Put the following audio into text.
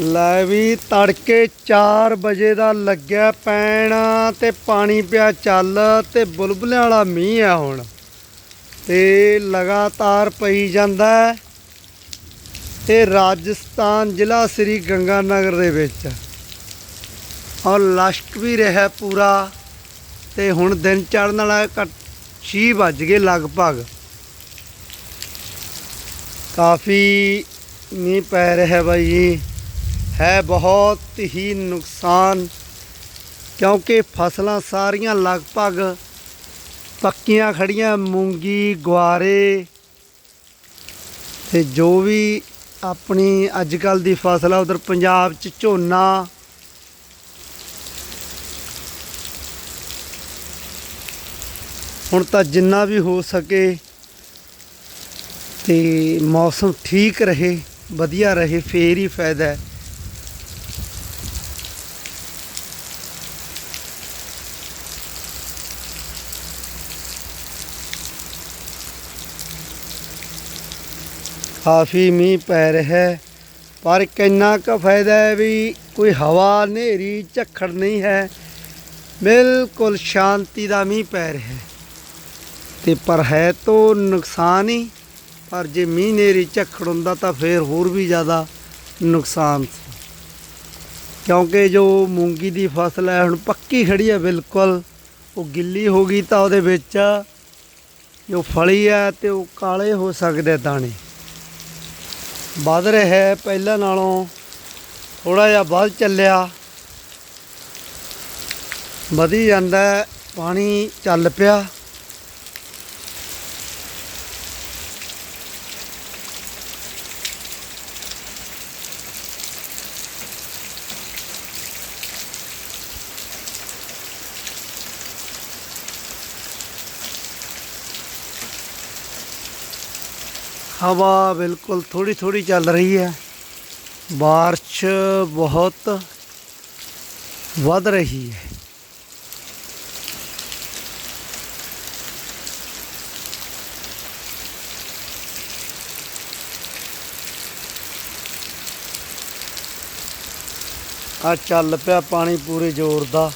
ਲੈ ਵੀ ਤੜਕੇ 4 ਵਜੇ ਦਾ ਲੱਗਿਆ ਪੈਣ ਤੇ ਪਾਣੀ ਪਿਆ ਚੱਲ ਤੇ ਬੁਲਬੁਲਿਆਂ ਵਾਲਾ ਮੀਂਹ ਆ ਹੁਣ। ਤੇ ਲਗਾਤਾਰ ਪਈ ਜਾਂਦਾ ਹੈ ਤੇ ਰਾਜਸਥਾਨ ਜ਼ਿਲ੍ਹਾ ਸ੍ਰੀ ਗੰਗਾਨਗਰ ਦੇ ਵਿੱਚ। ਔਰ ਲਸ਼ਕ ਵੀ ਰਿਹਾ ਪੂਰਾ ਤੇ ਹੁਣ ਦਿਨ ਚੜ੍ਹਨ ਵਾਲਾ ਘੱਟ 6 ਵੱਜ ਗਏ ਲਗਭਗ। ਕਾਫੀ ਮੀਂਹ ਪੈ ਰਿਹਾ ਬਾਈ ਜੀ। ਹੈ ਬਹੁਤ ਹੀ ਨੁਕਸਾਨ, ਕਿਉਂਕਿ ਫਸਲਾਂ ਸਾਰੀਆਂ ਲਗਭਗ ਪੱਕੀਆਂ ਖੜੀਆਂ ਮੂੰਗੀ, ਗੁਆਰੇ ਤੇ ਜੋ ਵੀ ਆਪਣੀ ਅੱਜ ਕੱਲ ਦੀ ਫਸਲ ਆ, ਉਧਰ ਪੰਜਾਬ ਚ ਝੋਨਾ। ਹੁਣ ਤਾਂ ਜਿੰਨਾ ਵੀ ਹੋ ਸਕੇ ਤੇ ਮੌਸਮ ਠੀਕ ਰਹੇ, ਵਧੀਆ ਰਹੇ, ਫੇਰ ਹੀ ਫਾਇਦਾ ਹੈ। ਕਾਫੀ ਮੀਂਹ ਪੈ ਰਿਹਾ ਹੈ, ਪਰ ਕਿੰਨਾ ਕੁ ਫਾਇਦਾ ਹੈ ਵੀ ਕੋਈ ਹਵਾ ਹਨੇਰੀ ਝੱਖੜ ਨਹੀਂ ਹੈ, ਬਿਲਕੁਲ ਸ਼ਾਂਤੀ ਦਾ ਮੀਂਹ ਪੈ ਰਿਹਾ ਹੈ। ਤੇ ਪਰ ਹੈ ਤੋਂ ਨੁਕਸਾਨ ਹੀ, ਪਰ ਜੇ ਮੀਂਹ ਹਨੇਰੀ ਝੱਖੜ ਹੁੰਦਾ ਤਾਂ ਫੇਰ ਹੋਰ ਵੀ ਜ਼ਿਆਦਾ ਨੁਕਸਾਨ ਸੀ। ਕਿਉਂਕਿ ਜੋ ਮੂੰਗੀ ਦੀ ਫਸਲ ਹੈ, ਹੁਣ ਪੱਕੀ ਖੜੀ ਹੈ ਬਿਲਕੁਲ, ਉਹ ਗਿੱਲੀ ਹੋ ਗਈ ਤਾਂ ਉਹਦੇ ਵਿੱਚ ਜੋ ਫਲੀ ਹੈ ਤੇ ਉਹ ਕਾਲੇ ਹੋ ਸਕਦੇ ਦਾਣੇ। ਵੱਧ ਰਿਹਾ ਹੈ। ਪਹਿਲਾਂ ਨਾਲੋਂ ਥੋੜਾ ਜਿਹਾ ਵੱਧ ਚੱਲਿਆ। ਵਧੀ ਜਾਂਦਾ ਪਾਣੀ ਚੱਲ ਪਿਆ। ਹਵਾ ਬਿਲਕੁਲ ਥੋੜੀ ਥੋੜੀ ਚੱਲ ਰਹੀ ਹੈ। ਬਾਰਿਸ਼ ਬਹੁਤ ਵੱਧ ਰਹੀ ਹੈ। ਆ ਚੱਲ ਪਿਆ ਪਾਣੀ ਪੂਰੇ ਜ਼ੋਰ ਦਾ।